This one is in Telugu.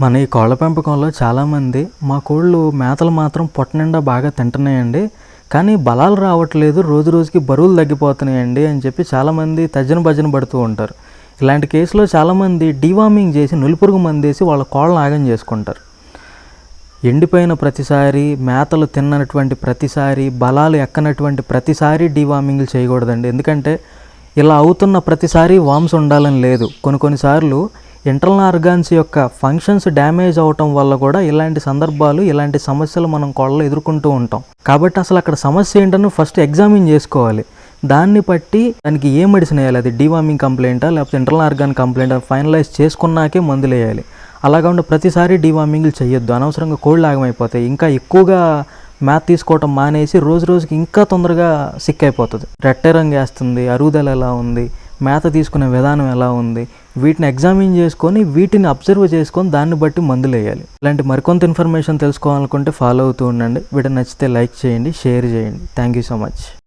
మన ఈ కోళ్ళ పెంపకంలో చాలామంది మా కోళ్ళు మేతలు మాత్రం పొట్ట నిండా బాగా తింటున్నాయండి. కానీ బలాలు రావట్లేదు రోజు రోజుకి బరువులు తగ్గిపోతున్నాయండి అని చెప్పి చాలామంది తజ్జన భజన పడుతూ ఉంటారు. ఇలాంటి కేసులో చాలామంది డీవార్మింగ్ చేసి నులిపురుగు మందేసి వాళ్ళ కోళ్ళను ఆగం చేసుకుంటారు. ఎండిపోయిన ప్రతిసారి మేతలు తిన్నటువంటి ప్రతిసారి బలాలు ఎక్కనటువంటి ప్రతిసారి డీవార్మింగ్లు చేయకూడదండి. ఎందుకంటే ఇలా అవుతున్న ప్రతిసారి వామ్స్ ఉండాలని లేదు. కొన్ని కొన్నిసార్లు ఇంటర్నల్ ఆర్గాన్స్ యొక్క ఫంక్షన్స్ డ్యామేజ్ అవటం వల్ల కూడా ఇలాంటి సందర్భాలు ఇలాంటి సమస్యలు మనం కోళ్ళలో ఎదుర్కొంటూ ఉంటాం. కాబట్టి అసలు అక్కడ సమస్య ఏంటని ఫస్ట్ ఎగ్జామిన్ చేసుకోవాలి. దాన్ని బట్టి దానికి ఏ మెడిసిన్ వేయాలి? అది డీవార్మింగ్ కంప్లైంటా లేకపోతే ఇంటర్నల్ ఆర్గాన్ కంప్లైంటా ఫైనలైజ్ చేసుకున్నాకే మందులు వేయాలి. అలా ప్రతిసారి డీవార్మింగ్లు చేయొద్దు అనవసరంగా కోళ్ళు ఆగమైపోతాయి. ఇంకా ఎక్కువగా మ్యాథ్ తీసుకోవటం మానేసి రోజు రోజుకి ఇంకా తొందరగా సిక్ అయిపోతుంది. రెట్టే వేస్తుంది అరుగుదల ఎలా ఉంది మేత తీసుకునే విధానం ఎలా ఉంది? వీటిని ఎగ్జామిన్ చేసుకొని వీటిని అబ్జర్వ్ చేసుకొని దాన్ని బట్టి మందులు వేయాలి. ఇలాంటి మరికొంత ఇన్ఫర్మేషన్ తెలుసుకోవాలనుకుంటే ఫాలో అవుతూ ఉండండి. వీడియో నచ్చితే లైక్ చేయండి షేర్ చేయండి. Thank you so much.